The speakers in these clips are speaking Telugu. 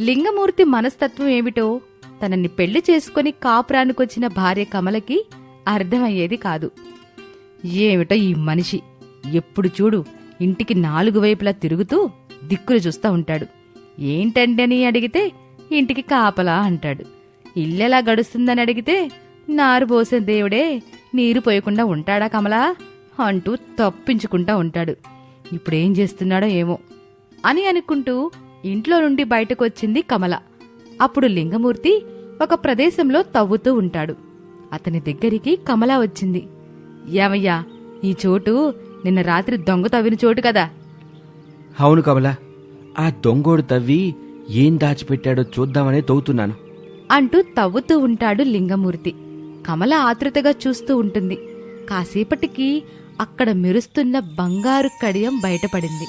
లింగమూర్తి మనస్తత్వం ఏమిటో తనని పెళ్ళి చేసుకుని కాపురానికొచ్చిన భార్య కమలకి అర్థమయ్యేది కాదు. ఏమిటో ఈ మనిషి ఎప్పుడు చూడు ఇంటికి నాలుగు వైపులా తిరుగుతూ దిక్కులు చూస్తా ఉంటాడు. ఏంటండి అని అడిగితే ఇంటికి కాపలా అంటాడు. ఇల్లెలా గడుస్తుందని అడిగితే నారు పోసే దేవుడే నీరు పోయకుండా ఉంటాడా కమలా? అంటూ తప్పించుకుంటా ఉంటాడు. ఇప్పుడేం చేస్తున్నాడో ఏమో అని అనుకుంటూ ఇంట్లో నుండి బయటకొచ్చింది కమల. అప్పుడు లింగమూర్తి ఒక ప్రదేశంలో తవ్వుతూ ఉంటాడు. అతని దగ్గరికి కమల వచ్చింది. ఏమయ్యా ఈ చోటు నిన్న రాత్రి దొంగ తవ్విన చోటు కదా. అవును కమల. ఆ దొంగోడు తవ్వి ఏం దాచిపెట్టాడో చూద్దామనే తవ్వుతున్నాను. అంటూ తవ్వుతూ ఉంటాడు లింగమూర్తి. కమల ఆతృతగా చూస్తూ ఉంటుంది. కాసేపటికి అక్కడ మెరుస్తున్న బంగారు కడియం బయటపడింది.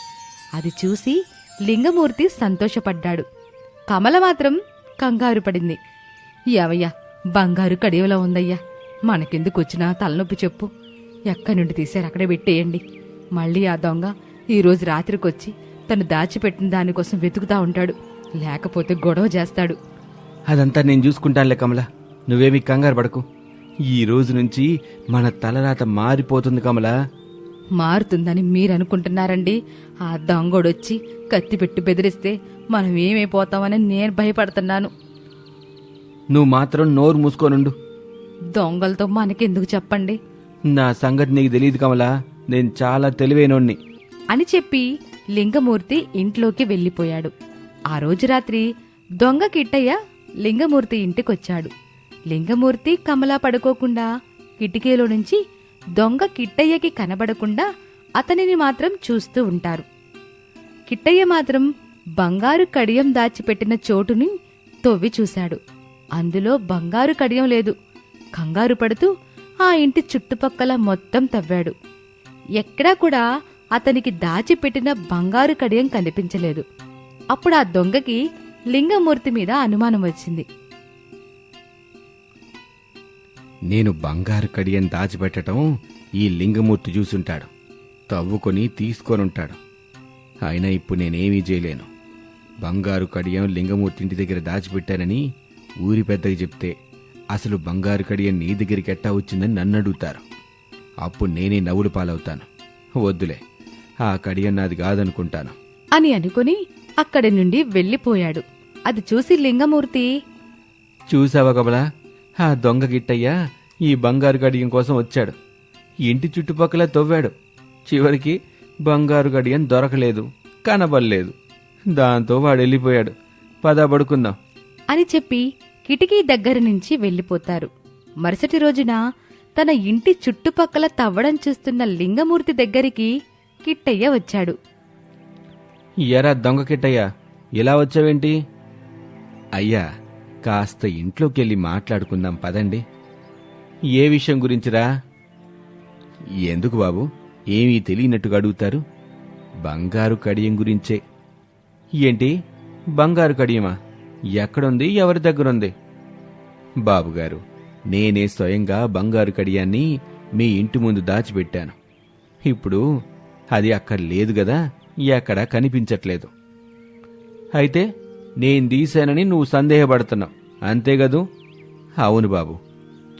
అది చూసి లింగమూర్తి సంతోషపడ్డాడు. కమల మాత్రం కంగారు పడింది. యావయ్యా బంగారు కడియంలా ఉందయ్యా. మనకెందుకు వచ్చినా తలనొప్పి చెప్పు. ఎక్కడి నుండి తీశారు అక్కడే పెట్టేయండి. మళ్ళీ ఆ దొంగ ఈరోజు రాత్రికొచ్చి తను దాచిపెట్టిన దానికోసం వెతుకుతా ఉంటాడు. లేకపోతే గొడవ చేస్తాడు. అదంతా నేను చూసుకుంటానులే కమల. నువ్వేమీ కంగారు పడకు. ఈ రోజు నుంచి మన తలరాత మారిపోతుంది కమల. మారుతుందని మీరనుకుంటున్నారండి. ఆ దొంగోడొచ్చి కత్తి పెట్టి బెదిరిస్తే మనం ఏమైపోతామని నేను భయపడుతున్నాను. నువ్వు మాత్రం నోరు మూసుకోనుండు. దొంగలతో మనకెందుకు చెప్పండి? నా సంగతి నీకు తెలియదు కమల. నేను చాలా తెలివైనోణ్ణి. అని చెప్పి లింగమూర్తి ఇంట్లోకి వెళ్ళిపోయాడు. ఆ రోజు రాత్రి దొంగ కిట్టయ్య లింగమూర్తి ఇంటికొచ్చాడు. లింగమూర్తి కమలా పడుకోకుండా కిటికీలో నుంచి దొంగ కిట్టయ్యకి కనబడకుండా అతనిని మాత్రం చూస్తూ ఉంటారు. కిట్టయ్య మాత్రం బంగారు కడియం దాచిపెట్టిన చోటుని తొవ్వి చూశాడు. అందులో బంగారు కడియం లేదు. కంగారు పడుతూ ఆ ఇంటి చుట్టుపక్కల మొత్తం తవ్వాడు. ఎక్కడా కూడా అతనికి దాచిపెట్టిన బంగారు కడియం కనిపించలేదు. అప్పుడు ఆ దొంగకి లింగమూర్తి మీద అనుమానం వచ్చింది. నేను బంగారు కడియం దాచిపెట్టడం ఈ లింగమూర్తి చూసుంటాడు. తవ్వుకొని తీసుకొనుంటాడు. అయినా ఇప్పుడు నేనేమీ చేయలేను. బంగారు కడియం లింగమూర్తి ఇంటి దగ్గర దాచిపెట్టానని ఊరి పెద్దకి చెప్తే అసలు బంగారు కడియం నీ దగ్గరికి ఎట్టా వచ్చిందని నన్ను అడుగుతారు. అప్పుడు నేనే నవ్వులు పాలవుతాను. వద్దులే ఆ కడియం నాది కాదనుకుంటాను. అని అనుకుని అక్కడి నుండి వెళ్ళిపోయాడు. అది చూసి లింగమూర్తి చూసావా కమలా? ఆ దొంగ గిట్టయ్య ఈ బంగారు గడియం కోసం వచ్చాడు. ఇంటి చుట్టుపక్కల తవ్వాడు. చివరికి బంగారు గడియం దొరకలేదు కనబడలేదు. దాంతో వాడు వెళ్ళిపోయాడు పద పడుకుందాం. అని చెప్పి కిటికీ దగ్గర నుంచి వెళ్ళిపోతారు. మరుసటి రోజున తన ఇంటి చుట్టుపక్కల తవ్వడం చూస్తున్న లింగమూర్తి దగ్గరికి కిట్టయ్య వచ్చాడు. ఎరా దొంగ కిట్టయ్య ఇలా వచ్చావేంటి? అయ్యా కాస్త ఇంట్లోకెళ్ళి మాట్లాడుకుందాం పదండి. ఏ విషయం గురించిరా? ఎందుకు బాబు? ఏమీ తెలియనట్టుగా అడుగుతారు. బంగారు కడియం గురించే. ఏంటి? బంగారు కడియమా? ఎక్కడుంది? ఎవరి దగ్గరుంది? బాబుగారు నేనే స్వయంగా బంగారు కడియాన్ని మీ ఇంటి ముందు దాచిపెట్టాను. ఇప్పుడు అది అక్కడ లేదు గదా ఎక్కడా కనిపించట్లేదు. అయితే నేను తీశానని నువ్వు సందేహపడుతున్నావు. అంతేగదు అవును బాబు.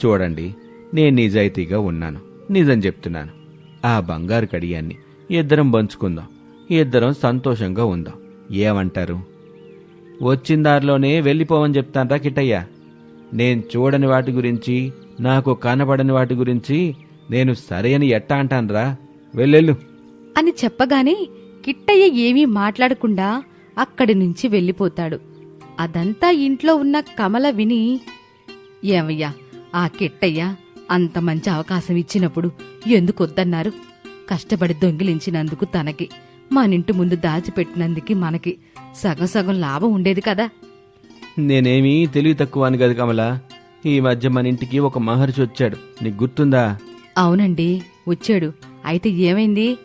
చూడండి నేను నిజాయితీగా ఉన్నాను. నిజం చెప్తున్నాను. ఆ బంగారు కడియాన్ని ఇద్దరం పంచుకుందాం. ఇద్దరం సంతోషంగా ఉందాం. ఏమంటారు? వచ్చిన దారిలోనే వెళ్ళిపోవని చెప్తానరా కిట్టయ్య. నేను చూడని వాటి గురించి నాకు కనబడని వాటి గురించి నేను సరే అని ఎట్టా అంటానురా? వెళ్ళెళ్ళు. అని చెప్పగానే కిట్టయ్య ఏమీ మాట్లాడకుండా అక్కడి నుంచి వెళ్ళిపోతాడు. అదంతా ఇంట్లో ఉన్న కమల విని ఏమయ్యా ఆ కిట్టయ్య అంత మంచి అవకాశం ఇచ్చినప్పుడు ఎందుకు వద్దన్నారు కష్టపడి దొంగిలించినందుకు తనకి మనింటి ముందు దాచిపెట్టినందుకు మనకి సగం సగం లాభం ఉండేది కదా. నేనేమీ తెలివి తక్కువ అని కదా కమల. ఈ మధ్య మన ఇంటికి ఒక మహర్షి వచ్చాడు. నీకు గుర్తుందా? అవునండి వచ్చాడు. అయితే ఏమైంది?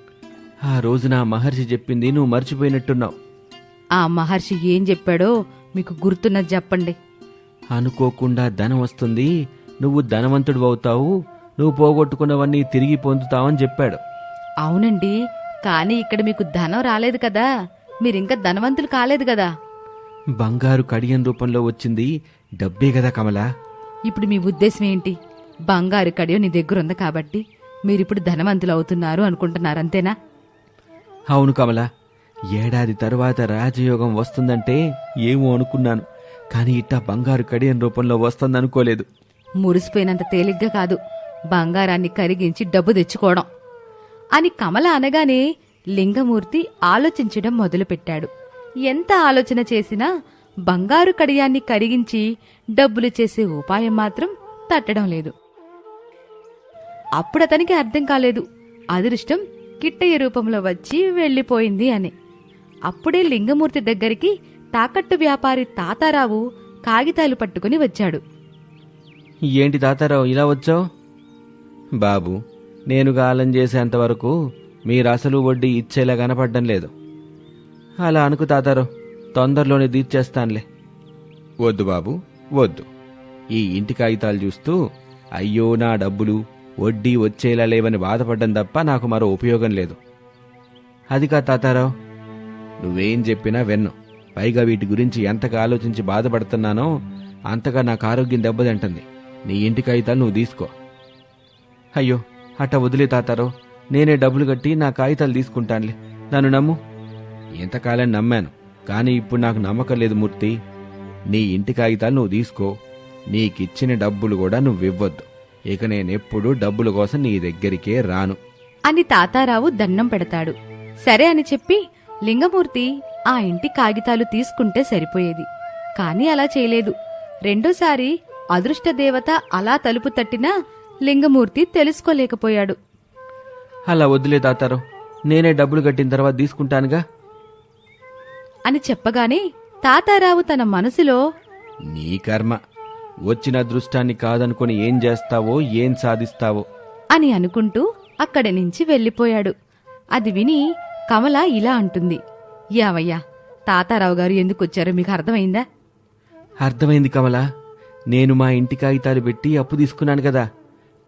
ఆ రోజు నా మహర్షి చెప్పింది నువ్వు మర్చిపోయినట్టున్నావు. ఆ మహర్షి ఏం చెప్పాడో మీకు గుర్తున్నది చెప్పండి. అనుకోకుండా ధనం వస్తుంది నువ్వు ధనవంతుడు అవుతావు నువ్వు పోగొట్టుకున్నవన్నీ తిరిగి పొందుతావని చెప్పాడు. అవునండి కానీ ఇక్కడ మీకు ధనం రాలేదు కదా మీరింకా ధనవంతులు కాలేదు కదా. బంగారు కడియం రూపంలో వచ్చింది డబ్బే కదా కమలా. ఇప్పుడు మీ ఉద్దేశం ఏంటి? బంగారు కడియం నీ దగ్గర ఉంది కాబట్టి మీరిప్పుడు ధనవంతులు అవుతున్నారు అనుకుంటున్నారు అంతేనా? అవును కమల. ఏడాది తరువాత రాజయోగం వస్తుందంటే ఏమో అనుకున్నాను. కానీ ఇట్టా బంగారు కడియం రూపంలో వస్తుందనుకోలేదు. మురిసిపోయినంత తేలిగ్గా కాదు. బంగారాన్ని కరిగించి డబ్బు తెచ్చుకోవడం. అని కమల అనగానే లింగమూర్తి ఆలోచించడం మొదలుపెట్టాడు. ఎంత ఆలోచన చేసినా బంగారు కడియాన్ని కరిగించి డబ్బులు చేసే ఉపాయం మాత్రం తట్టడం లేదు. అప్పుడతనికి అర్థం కాలేదు. అదృష్టం కిట్టయ్య రూపంలో వచ్చి వెళ్ళిపోయింది అని. అప్పుడే లింగమూర్తి దగ్గరికి తాకట్టు వ్యాపారి తాతారావు కాగితాలు పట్టుకుని వచ్చాడు. ఏంటి తాతారావు ఇలా వచ్చావు? బాబు నేను గాలం చేసేంతవరకు మీరు అసలు వడ్డీ ఇచ్చేలా కనపడడం లేదు. అలా అనుకు తాతారావు తొందరలోనే తీర్చేస్తానులే. వద్దు బాబు వద్దు. ఈ ఇంటి కాగితాలు చూస్తూ అయ్యో నా డబ్బులు వడ్డీ వచ్చేలా లేవని బాధపడ్డం తప్ప నాకు మరో ఉపయోగం లేదు. అది కా తాతారావు నువ్వేం చెప్పినా వెన్ను. పైగా వీటి గురించి ఎంతగా ఆలోచించి బాధపడుతున్నానో అంతగా నాకు ఆరోగ్యం దెబ్బతింటుంది. నీ ఇంటి కాగితాలు నువ్వు తీసుకో. అయ్యో అట్ట వదిలే తాతారో నేనే డబ్బులు కట్టి నా కాగితాలు తీసుకుంటానులే. నన్ను నమ్ము. ఎంతకాలం నమ్మాను కానీ ఇప్పుడు నాకు నమ్మకం లేదు మూర్తి. నీ ఇంటి కాగితాలు నువ్వు తీసుకో. నీకిచ్చిన డబ్బులు కూడా నువ్వు ఇవ్వద్దు ఇక నేనెప్పుడు డబ్బుల కోసం నీ దగ్గరికే రాను. అని తాతారావు దండం పెడతాడు. సరే అని చెప్పి లింగమూర్తి ఆ ఇంటి కాగితాలు తీసుకుంటే సరిపోయేది. కాని అలా చేయలేదు. రెండోసారి అదృష్ట దేవత అలా తలుపు తట్టినా లింగమూర్తి తెలుసుకోలేకపోయాడు. అలా వదిలే తాతారో. నేనే డబ్బులు కట్టిన తర్వాత తీసుకుంటానుగా. అని చెప్పగానే తాతారావు తన మనసులో నీ కర్మ. వచ్చిన అదృష్టాన్ని కాదనుకొని ఏం చేస్తావో ఏం సాధిస్తావో. అని అనుకుంటూ అక్కడి నుంచి వెళ్ళిపోయాడు. అది విని కమల ఇలా అంటుంది. యావయ్యా తాతారావు గారు ఎందుకొచ్చారో మీకు అర్థమైందా? అర్థమైంది కమలా. నేను మా ఇంటి కాగితాలు పెట్టి అప్పు తీసుకున్నాను కదా.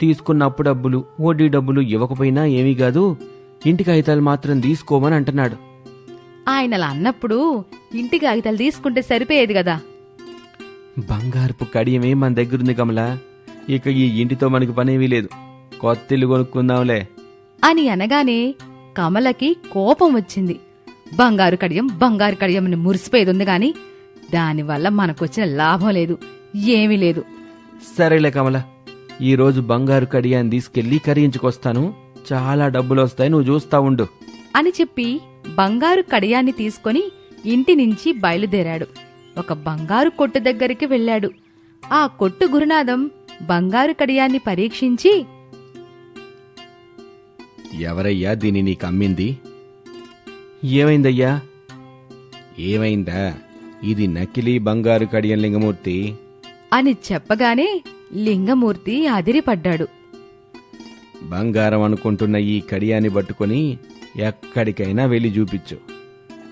తీసుకున్న అప్పు డబ్బులు వడ్డీ డబ్బులు ఇవ్వకపోయినా ఏమీ కాదు. ఇంటి కాగితాలు మాత్రం తీసుకోమని అంటున్నాడు. ఆయన అలా అన్నప్పుడు ఇంటి కాగితాలు తీసుకుంటే సరిపోయేది కదా. బంగారపు కడియమే మన దగ్గరుంది కమలా. ఇక ఈ ఇంటితో మనకి పనేమీ లేదు. కొత్త ఇల్లు కొనుక్కుందాంలే. అని అనగానే కమలకి కోపం వచ్చింది. బంగారు కడియం బంగారు కడియం అని మురిసిపోయేది ఉంది గాని దానివల్ల మనకొచ్చిన లాభం లేదు ఏమీ లేదు. సరేలే కమల ఈ రోజు బంగారు కడియాన్ని తీసుకెళ్ళి కరిగించుకొస్తాను. చాలా డబ్బులు వస్తాయి నువ్వు చూస్తా ఉండు. అని చెప్పి బంగారు కడియాన్ని తీసుకొని ఇంటి నుంచి బయలుదేరాడు. ఒక బంగారు కొట్టు దగ్గరికి వెళ్ళాడు. ఆ కొట్టు గురునాథం బంగారు కడియాన్ని పరీక్షించి ఎవరయ్యా దీన్ని నీకు అమ్మింది? ఏమైందయ్యా? ఏమైందా? ఇది నకిలీ బంగారు కడియం లింగమూర్తి. అని చెప్పగానే లింగమూర్తి అదిరిపడ్డాడు. బంగారం అనుకుంటున్న ఈ కడియాన్ని పట్టుకొని ఎక్కడికైనా వెళ్ళి చూపించు.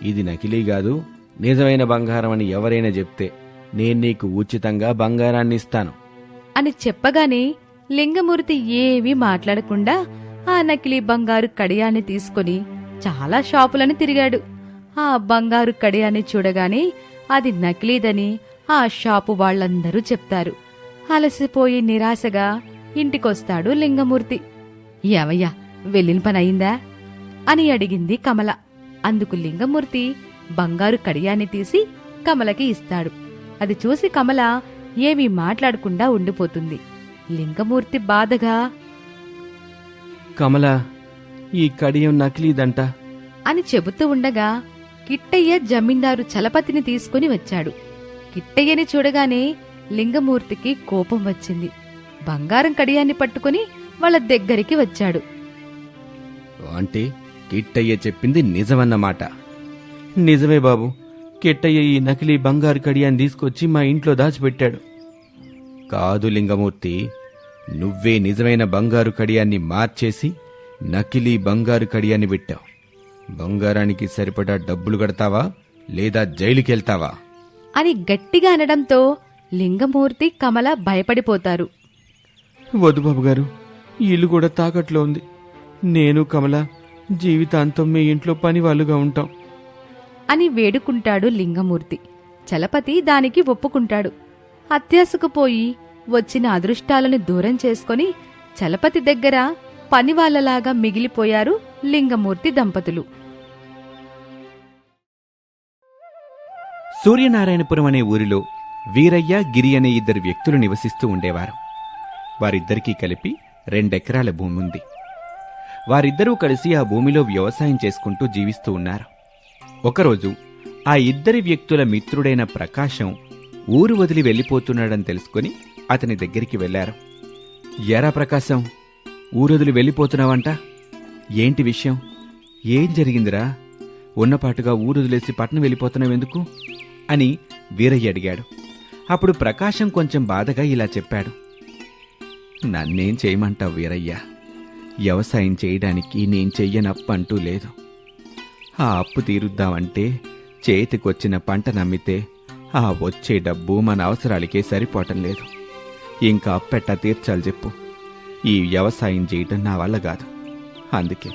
ఇది నకిలీ కాదు నిజమైన బంగారం అని ఎవరైనా చెప్తే నేను నీకు ఉచితంగా బంగారాన్ని ఇస్తాను. అని చెప్పగానే లింగమూర్తి ఏమీ మాట్లాడకుండా ఆ నకిలీ బంగారు కడియాన్ని తీసుకొని చాలా షాపులను తిరిగాడు. ఆ బంగారు కడియాన్ని చూడగానే అది నకిలీదని ఆ షాపు వాళ్ళందరూ చెప్తారు. అలసిపోయి నిరాశగా ఇంటికొస్తాడు లింగమూర్తి. ఏవయ్యా వెళ్ళిన పని అయిందా? అని అడిగింది కమల. అందుకు లింగమూర్తి బంగారు కడియాన్ని తీసి కమలకి ఇస్తాడు. అది చూసి కమల ఏమీ మాట్లాడకుండా ఉండిపోతుంది. లింగమూర్తి బాధగా కమల ఈ కడియం నకిలీదంట. అని చెబుతూ ఉండగా కిట్టయ్య జమీందారు చలపతిని తీసుకుని వచ్చాడు. కిట్టయ్యని చూడగానే లింగమూర్తికి కోపం వచ్చింది. బంగారం కడియాన్ని పట్టుకుని వాళ్ళ దగ్గరికి వచ్చాడు. అంటే కిట్టయ్య చెప్పింది నిజమన్నమాట. నిజమే బాబు. కిట్టయ్య ఈ నకిలీ బంగారు కడియాన్ని తీసుకొచ్చి మా ఇంట్లో దాచిపెట్టాడు. కాదు లింగమూర్తి నువ్వే నిజమైన బంగారు కడియాన్ని మార్చేసి నకిలీ బంగారు కడియాన్ని పెట్టావు. బంగారానికి సరిపడా డబ్బులు కడతావా లేదా జైలుకెళ్తావా? అని గట్టిగా అనడంతో లింగమూర్తి కమల భయపడిపోతారు. వద్దు బాబు గారు ఈ ఇల్లు కూడా తాకట్లో ఉంది. నేను కమల జీవితాంతం మీ ఇంట్లో పని వాళ్ళుగా ఉంటాం. అని వేడుకుంటాడు లింగమూర్తి. చలపతి దానికి ఒప్పుకుంటాడు. అత్యాశకు పోయి వచ్చిన అదృష్టాలను దూరం చేసుకొని చలపతి దగ్గర పనివాళ్ళలాగా మిగిలిపోయారు లింగమూర్తి దంపతులు. సూర్యనారాయణపురం అనే ఊరిలో వీరయ్య గిరి అనే ఇద్దరు వ్యక్తులు నివసిస్తూ ఉండేవారు. వారిద్దరికీ కలిపి రెండెకరాల భూమి ఉంది వారిద్దరూ కలిసి ఆ భూమిలో వ్యవసాయం చేసుకుంటూ జీవిస్తూ ఉన్నారు. ఒకరోజు ఆ ఇద్దరి వ్యక్తుల మిత్రుడైన ప్రకాశం ఊరు వదిలి వెళ్ళిపోతున్నాడని తెలుసుకుని అతని దగ్గరికి వెళ్ళారు. ఎరా ప్రకాశం ఊరొదిలి వెళ్ళిపోతున్నావంట? ఏంటి విషయం? ఏం జరిగిందిరా? ఉన్నపాటుగా ఊరొదిలేసి పట్నం వెళ్ళిపోతున్నావెందుకు అని వీరయ్య అడిగాడు. అప్పుడు ప్రకాశం కొంచెం బాధగా ఇలా చెప్పాడు. నన్నేం చేయమంటావు వీరయ్య? వ్యవసాయం చేయడానికి నేను చెయ్యనప్పంటూ అంటూ లేదు. ఆ అప్పు తీరుద్దామంటే చేతికొచ్చిన పంట నమ్మితే ఆ వచ్చే డబ్బు మన అవసరాలకే సరిపోవటం లేదు. ఇంకా పెట్ట తీర్చాలి చెప్పు. ఈ వ్యవసాయం చేయటం నా వల్ల కాదు. అందుకే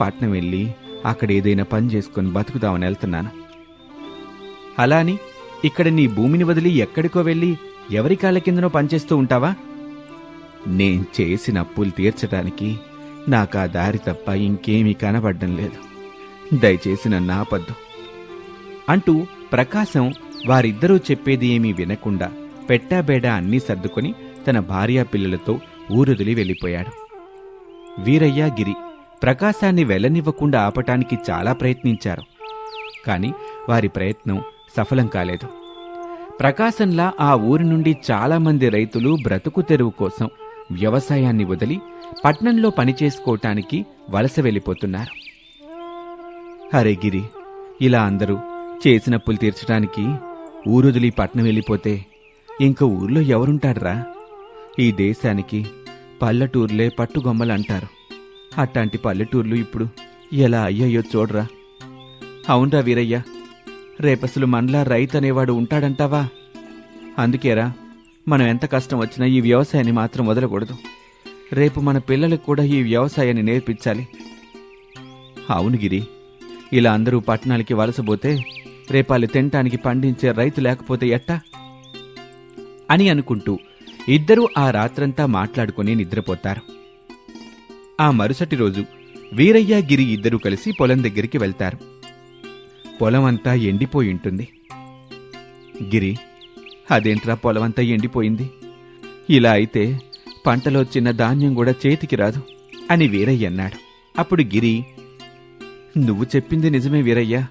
పట్నం వెళ్ళి అక్కడ ఏదైనా పని చేసుకుని బతుకుదామని వెళ్తున్నాను. అలా అని ఇక్కడ నీ భూమిని వదిలి ఎక్కడికో వెళ్ళి ఎవరి కాళ్ళ కిందనో పనిచేస్తూ ఉంటావా? నేను చేసిన అప్పులు తీర్చడానికి నాకు ఆ దారి తప్ప ఇంకేమీ కనబడడం లేదు. దయచేసి నన్ను ఆపద్దు. అంటూ ప్రకాశం వారిద్దరూ చెప్పేది ఏమీ వినకుండా పెట్టాబేడా అన్నీ సర్దుకొని తన భార్యా పిల్లలతో ఊరుదిలి వెళ్ళిపోయాడు. వీరయ్య గిరి ప్రకాశాన్ని వెళ్ళనివ్వకుండా ఆపటానికి చాలా ప్రయత్నించారు. కాని వారి ప్రయత్నం సఫలం కాలేదు. ప్రకాశంలా ఆ ఊరి నుండి చాలామంది రైతులు బ్రతుకు తెరువు కోసం వ్యవసాయాన్ని వదిలి పట్నంలో పనిచేసుకోవటానికి వలస వెళ్ళిపోతున్నారు. అరే గిరి ఇలా అందరూ చేసినప్పులు తీర్చడానికి ఊరుదిలి పట్నం వెళ్ళిపోతే ఇంక ఊర్లో ఎవరుంటాడ్రా? ఈ దేశానికి పల్లెటూర్లే పట్టుగొమ్మలంటారు. అట్లాంటి పల్లెటూర్లు ఇప్పుడు ఎలా అయ్యాయో చూడరా. అవునరా వీరయ్య రేపసలు మనలా రైతు అనేవాడు ఉంటాడంటావా? అందుకేరా మనం ఎంత కష్టం వచ్చినా ఈ వ్యవసాయాన్ని మాత్రం వదలకూడదు. రేపు మన పిల్లలకు కూడా ఈ వ్యవసాయాన్ని నేర్పించాలి. అవును గిరి ఇలా అందరూ పట్టణాలకి వలసపోతే రేపాలు తినటానికి పండించే రైతు లేకపోతే ఎట్టా? అని అనుకుంటూ ఇద్దరూ ఆ రాత్రంతా మాట్లాడుకుని నిద్రపోతారు. ఆ మరుసటి రోజు వీరయ్య గిరి ఇద్దరూ కలిసి పొలం దగ్గరికి వెళ్తారు. పొలం అంతా ఎండిపోయి ఉంటుంది. గిరి అదేంట్రా పొలమంతా ఎండిపోయింది? ఇలా అయితే పంటలో చిన్న ధాన్యం కూడా చేతికి రాదు అని వీరయ్య అన్నాడు. అప్పుడు గిరి నువ్వు చెప్పింది నిజమే వీరయ్య.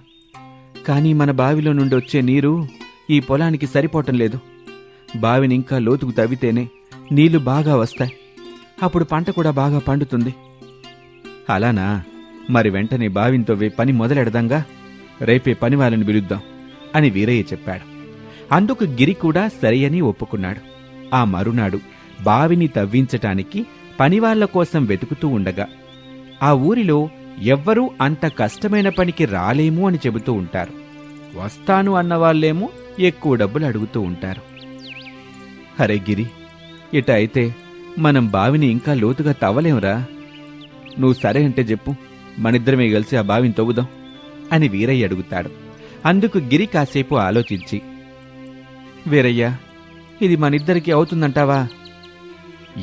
కానీ మన బావిలో నుండి వచ్చే నీరు ఈ పొలానికి సరిపోవటం లేదు. బావిని ఇంకా లోతుకు తవ్వితేనే నీళ్ళు బాగా వస్తాయి. అప్పుడు పంట కూడా బాగా పండుతుంది. అలానా? మరి వెంటనే బావిని తవ్వే పని మొదలెడదాంగా? రేపే పని వాళ్ళని పిలుద్దాం అని వీరయ్య చెప్పాడు. అందుకు గిరి కూడా సరి అని ఒప్పుకున్నాడు. ఆ మరునాడు బావిని తవ్వించటానికి పనివాళ్ళ కోసం వెతుకుతూ ఉండగా ఆ ఊరిలో ఎవ్వరూ అంత కష్టమైన పనికి రాలేము అని చెబుతూ ఉంటారు. వస్తాను అన్న వాళ్ళేమో ఎక్కువ డబ్బులు అడుగుతూ ఉంటారు. అరే గిరి ఇట అయితే మనం బావిని ఇంకా లోతుగా తవ్వలేంరా నువ్వు సరే అంటే చెప్పు మనిద్దరమే కలిసి ఆ బావిని తవ్వుదాం అని వీరయ్య అడుగుతాడు. అందుకు గిరి కాసేపు ఆలోచించి వీరయ్య ఇది మనిద్దరికి అవుతుందంటావా?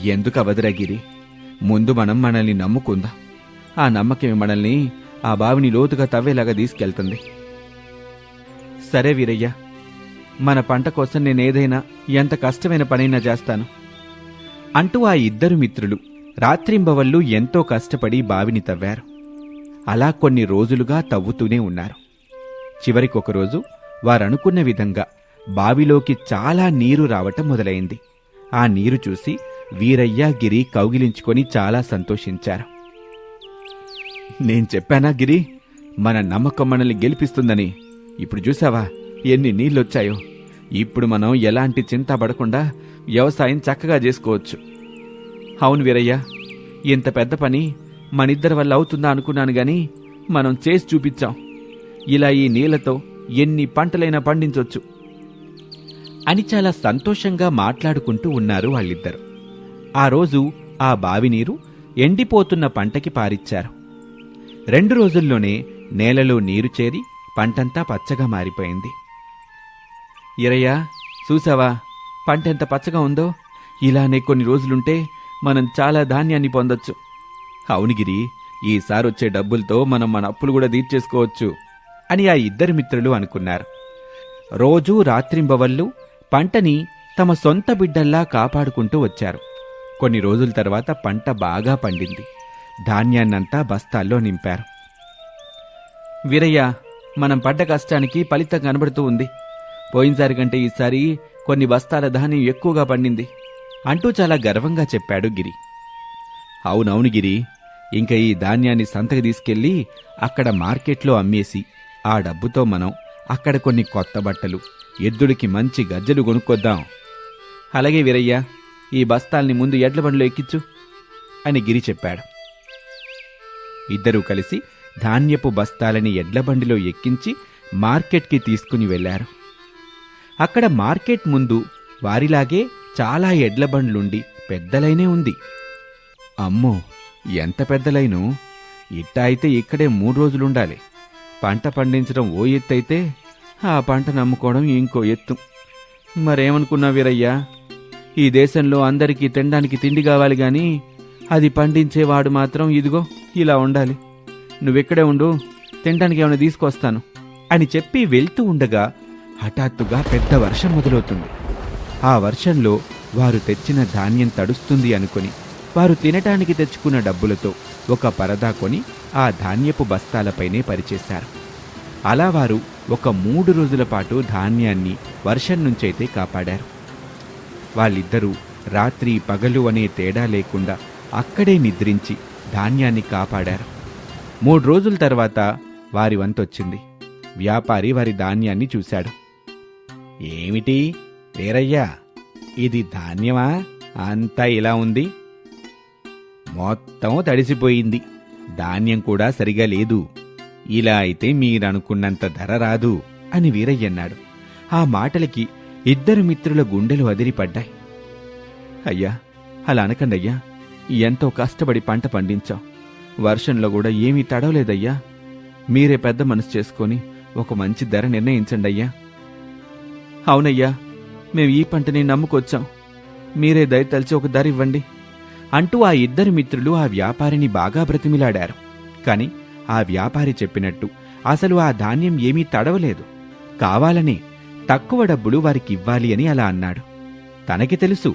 ఎందుకు అవదురా గిరి ముందు మనం మనల్ని నమ్ముకుందాం. ఆ నమ్మకమే మనల్ని ఆ బావిని లోతుగా తవ్వేలాగా తీసుకెళ్తుంది. సరే వీరయ్య మన పంట కోసం నేనేదైనా ఎంత కష్టమైన పనైనా చేస్తాను. అంటూ ఆ ఇద్దరు మిత్రులు రాత్రింబవళ్ళు ఎంతో కష్టపడి బావిని తవ్వారు. అలా కొన్ని రోజులుగా తవ్వుతూనే ఉన్నారు. చివరికొకరోజు వారనుకున్న విధంగా బావిలోకి చాలా నీరు రావటం మొదలైంది. ఆ నీరు చూసి వీరయ్య గిరి కౌగిలించుకొని చాలా సంతోషించారు. నేను చెప్పానా గిరి? మన నమ్మకం మనల్ని గెలిపిస్తుందని. ఇప్పుడు చూసావా? ఎన్ని నీళ్ళొచ్చాయో ఇప్పుడు మనం ఎలాంటి చింత పడకుండా వ్యవసాయం చక్కగా చేసుకోవచ్చు. అవును వీరయ్య ఇంత పెద్ద పని మనిద్దరి వల్ల అవుతుందా అనుకున్నాను గాని మనం చేసి చూపించాం. ఇలా ఈ నీళ్ళతో ఎన్ని పంటలైనా పండించవచ్చు అని చాలా సంతోషంగా మాట్లాడుకుంటూ ఉన్నారు వాళ్ళిద్దరు. ఆ రోజు ఆ బావి నీరు ఎండిపోతున్న పంటకి పారిచ్చారు. రెండు రోజుల్లోనే నేలలో నీరు చేరి పంటంతా పచ్చగా మారిపోయింది. ఇరయ్యా చూసావా? పంట ఎంత పచ్చగా ఉందో? ఇలానే కొన్ని రోజులుంటే మనం చాలా ధాన్యాన్ని పొందొచ్చు. అవునుగిరి ఈసారి వచ్చే డబ్బులతో మనం మన అప్పులు కూడా తీర్చేసుకోవచ్చు అని ఆ ఇద్దరు మిత్రులు అనుకున్నారు. రోజూ రాత్రింబవళ్ళు పంటని తమ సొంత బిడ్డల్లా కాపాడుకుంటూ వచ్చారు. కొన్ని రోజుల తర్వాత పంట బాగా పండింది. ధాన్యాన్నంతా బస్తాల్లో నింపారు. వీరయ్య మనం పడ్డ కష్టానికి ఫలితం కనబడుతూ ఉంది. పోయినసారి కంటే ఈసారి కొన్ని బస్తాల ధాన్యం ఎక్కువగా పండింది అంటూ చాలా గర్వంగా చెప్పాడు గిరి. అవునవును గిరి ఇంకా ఈ ధాన్యాన్ని సంతకి తీసుకెళ్ళి అక్కడ మార్కెట్లో అమ్మేసి ఆ డబ్బుతో మనం అక్కడ కొన్ని కొత్త బట్టలు ఎద్దుడికి మంచి గజ్జలు కొనుక్కొద్దాం. అలాగే వీరయ్య ఈ బస్తాల్ని ముందు ఎడ్ల బండిలో ఎక్కించు అని గిరి చెప్పాడు. ఇద్దరూ కలిసి ధాన్యపు బస్తాలని ఎడ్ల బండిలో ఎక్కించి మార్కెట్కి తీసుకుని వెళ్ళారు అక్కడ మార్కెట్ ముందు వారిలాగే చాలా ఎడ్ల బండ్లుండి పెద్దలైనే ఉంది. అమ్మో ఎంత పెద్దలైను? ఇట్ట అయితే ఇక్కడే మూడు రోజులుండాలి. పంట పండించడం ఓ ఎత్తు అయితే ఆ పంట నమ్ముకోవడం ఇంకో ఎత్తు. మరేమనుకున్నా వీరయ్యా? ఈ దేశంలో అందరికీ తినడానికి తిండి కావాలి గాని అది పండించేవాడు మాత్రం ఇదిగో ఇలా ఉండాలి. నువ్వెక్కడే ఉండు తినడానికి ఏమైనా తీసుకొస్తాను అని చెప్పి వెళ్తూ ఉండగా హఠాత్తుగా పెద్ద వర్షం మొదలవుతుంది. ఆ వర్షంలో వారు తెచ్చిన ధాన్యం తడుస్తుంది అనుకుని వారు తినటానికి తెచ్చుకున్న డబ్బులతో ఒక పరదా కొని ఆ ధాన్యపు బస్తాలపైనే పరిచేశారు. అలా వారు ఒక మూడు రోజుల పాటు ధాన్యాన్ని వర్షం నుంచైతే కాపాడారు. వాళ్ళిద్దరూ రాత్రి పగలు అనే తేడా లేకుండా అక్కడే నిద్రించి ధాన్యాన్ని కాపాడారు. మూడు రోజుల తర్వాత వారి వంతొచ్చింది. వ్యాపారి వారి ధాన్యాన్ని చూశాడు. ఏమిటి? వేరయ్యా ఇది ధాన్యమా? అంతా ఇలా ఉంది. మొత్తం తడిసిపోయింది. ధాన్యం కూడా సరిగా లేదు. ఇలా అయితే మీరనుకున్నంత ధర రాదు అని వీరయ్యన్నాడు ఆ మాటలకి ఇద్దరు మిత్రుల గుండెలు అదిరిపడ్డాయి. అయ్యా అలా అనకండయ్యా ఎంతో కష్టపడి పంట పండించాం. వర్షంలో కూడా ఏమీ తడవలేదయ్యా. మీరే పెద్ద మనసు చేసుకొని ఒక మంచి ధర నిర్ణయించండి అయ్యా అవునయ్యా మేము ఈ పంటని నమ్ముకొచ్చాం. మీరే దయతలిచి ఒక ధర ఇవ్వండి. అంటూ ఆ ఇద్దరు మిత్రులు ఆ వ్యాపారిని బాగా బ్రతిమిలాడారు. కాని ఆ వ్యాపారి చెప్పినట్టు అసలు ఆ ధాన్యం ఏమీ తడవలేదు. కావాలని తక్కువ డబ్బులు వారికి ఇవ్వాలి అని అలా అన్నాడు. తనకి తెలుసు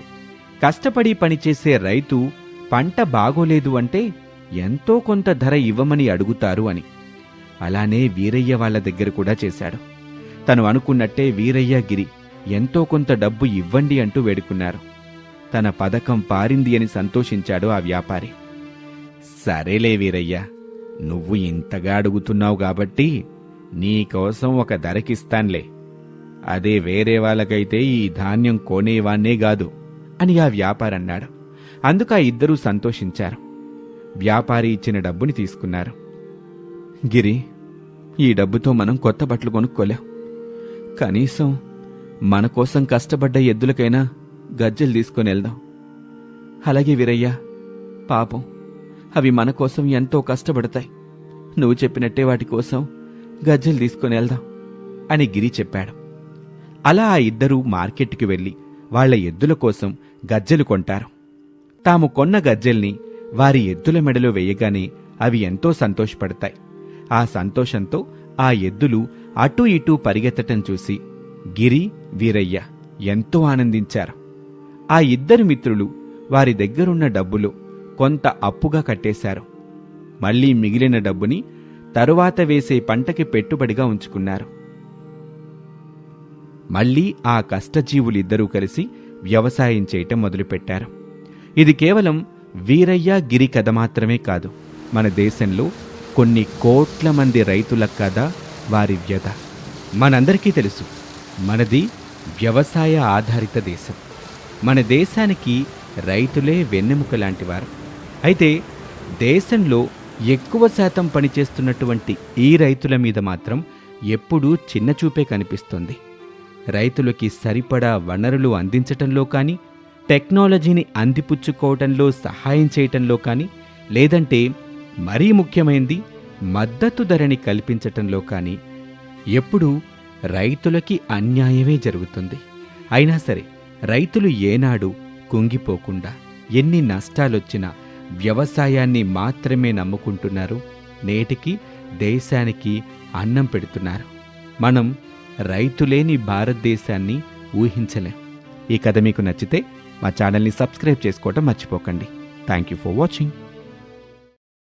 కష్టపడి పనిచేసే రైతు పంట బాగోలేదు అంటే ఎంతో కొంత ధర ఇవ్వమని అడుగుతారు అని. అలానే వీరయ్య వాళ్ళ దగ్గర కూడా చేశాడు. తను అనుకున్నట్టే వీరయ్య గిరి ఎంతో కొంత డబ్బు ఇవ్వండి అంటూ వేడుకున్నారు. తన పథకం పారింది అని సంతోషించాడు ఆ వ్యాపారి. సరేలే వీరయ్య నువ్వు ఇంతగా అడుగుతున్నావు కాబట్టి నీకోసం ఒక ధరకిస్తాన్లే. అదే వేరే వాళ్ళకైతే ఈ ధాన్యం కొనేవాన్నే కాదు అని ఆ వ్యాపారన్నాడు అందుకు ఆ ఇద్దరూ సంతోషించారు. వ్యాపారి ఇచ్చిన డబ్బుని తీసుకున్నారు. గిరి ఈ డబ్బుతో మనం కొత్త బట్టలు కొనుక్కోలేం. కనీసం మన కోసం కష్టపడ్డ ఎద్దులకైనా గజ్జెలు తీసుకొని వెళ్దాం. అలాగే వీరయ్య పాపం అవి మన కోసం ఎంతో కష్టపడతాయి. నువ్వు చెప్పినట్టే వాటి కోసం గజ్జెలు తీసుకొని వెళ్దాం అని గిరి చెప్పాడు. అలా ఆ ఇద్దరూ మార్కెట్కి వెళ్ళి వాళ్ళ ఎద్దుల కోసం గజ్జెలు కొంటారు. తాము కొన్న గజ్జెల్ని వారి ఎద్దుల మెడలో వేయగానే అవి ఎంతో సంతోషపడతాయి. ఆ సంతోషంతో ఆ ఎద్దులు అటూ ఇటూ పరిగెత్తటం చూసి గిరి వీరయ్య ఎంతో ఆనందించారు. ఆ ఇద్దరు మిత్రులు వారి దగ్గరున్న డబ్బులు కొంత అప్పుగా కట్టేశారు. మళ్ళీ మిగిలిన డబ్బుని తరువాత వేసే పంటకి పెట్టుబడిగా ఉంచుకున్నారు. మళ్ళీ ఆ కష్టజీవులిద్దరూ కలిసి వ్యవసాయం చేయటం మొదలుపెట్టారు. ఇది కేవలం వీరయ్య గిరి కథ మాత్రమే కాదు. మన దేశంలో కొన్ని కోట్ల మంది రైతుల కథ వారి వ్యధ. మనందరికీ తెలుసు మనది వ్యవసాయ ఆధారిత దేశం. మన దేశానికి రైతులే వెన్నెముక లాంటివారు అయితే దేశంలో ఎక్కువ శాతం పనిచేస్తున్నటువంటి ఈ రైతుల మీద మాత్రం ఎప్పుడూ చిన్నచూపే కనిపిస్తుంది. రైతులకి సరిపడా వనరులు అందించటంలో కానీ టెక్నాలజీని అందిపుచ్చుకోవటంలో సహాయం చేయటంలో కానీ లేదంటే మరీ ముఖ్యమైంది మద్దతు ధరని కల్పించటంలో కానీ ఎప్పుడూ రైతులకి అన్యాయమే జరుగుతుంది. అయినా సరే రైతులు ఏనాడు కుంగిపోకుండా ఎన్ని నష్టాలొచ్చినా వ్యవసాయాన్ని మాత్రమే నమ్ముకుంటున్నారు నేటికి దేశానికి అన్నం పెడుతున్నారు. మనం రైతులేని భారతదేశాన్ని ఊహించలేం. ఈ కథ మీకు నచ్చితే మా ఛానల్ని సబ్స్క్రైబ్ చేసుకోవటం మర్చిపోకండి. Thank you for watching.